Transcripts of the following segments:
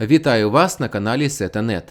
Вітаю вас на каналі Setanet.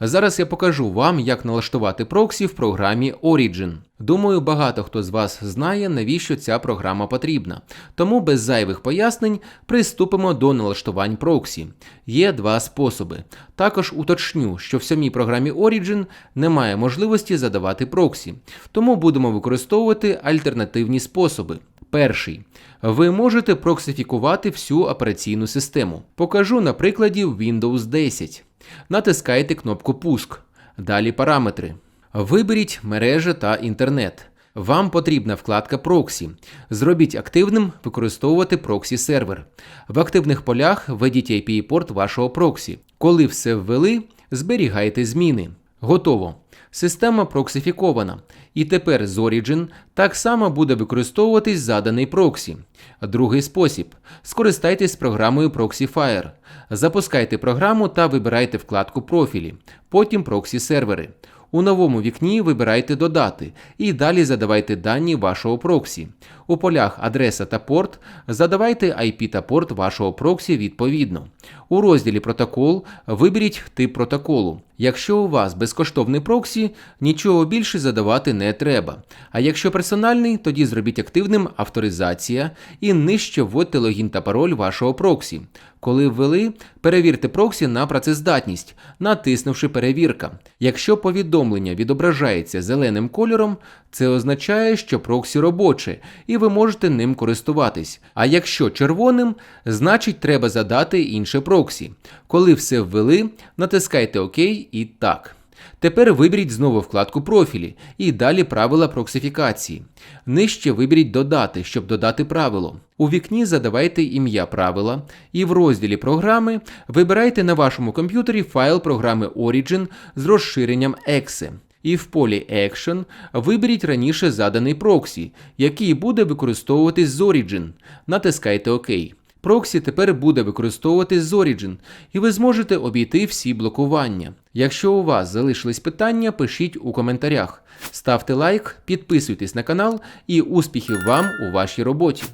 Зараз я покажу вам, як налаштувати проксі в програмі Origin. Думаю, багато хто з вас знає, навіщо ця програма потрібна. Тому без зайвих пояснень приступимо до налаштувань проксі. Є два способи. Також уточню, що в самій програмі Origin немає можливості задавати проксі, тому будемо використовувати альтернативні способи. Перший. Ви можете проксифікувати всю операційну систему. Покажу на прикладі Windows 10. Натискайте кнопку Пуск. Далі параметри. Виберіть мережа та інтернет. Вам потрібна вкладка Проксі. Зробіть активним використовувати проксі сервер. В активних полях введіть IP-порт вашого проксі. Коли все ввели, зберігайте зміни. Готово. Система проксифікована. І тепер з Origin так само буде використовуватись заданий проксі. Другий спосіб. Скористайтесь програмою Proxyfire. Запускайте програму та вибирайте вкладку Профілі, потім проксі сервери. У новому вікні вибирайте Додати і далі задавайте дані вашого проксі. У полях Адреса та порт задавайте IP та порт вашого проксі відповідно. У розділі Протокол виберіть тип протоколу. Якщо у вас безкоштовний проксі, нічого більше задавати не треба. А якщо персональний, тоді зробіть активним авторизація і нижче вводьте логін та пароль вашого проксі. Коли ввели, перевірте проксі на працездатність, натиснувши перевірка. Якщо повідомлення відображається зеленим кольором, це означає, що проксі робоче, і ви можете ним користуватись. А якщо червоним, значить треба задати інше проксі. Коли все ввели, натискайте ОК і так. Тепер виберіть знову вкладку профілі і далі правила проксифікації. Нижче виберіть додати, щоб додати правило. У вікні задавайте ім'я правила і в розділі програми вибирайте на вашому комп'ютері файл програми Origin з розширенням exe. І в полі Action виберіть раніше заданий проксі, який буде використовуватись з Origin. Натискайте ОК. Проксі тепер буде використовувати з Origin, і ви зможете обійти всі блокування. Якщо у вас залишились питання, пишіть у коментарях. Ставте лайк, підписуйтесь на канал і успіхів вам у вашій роботі.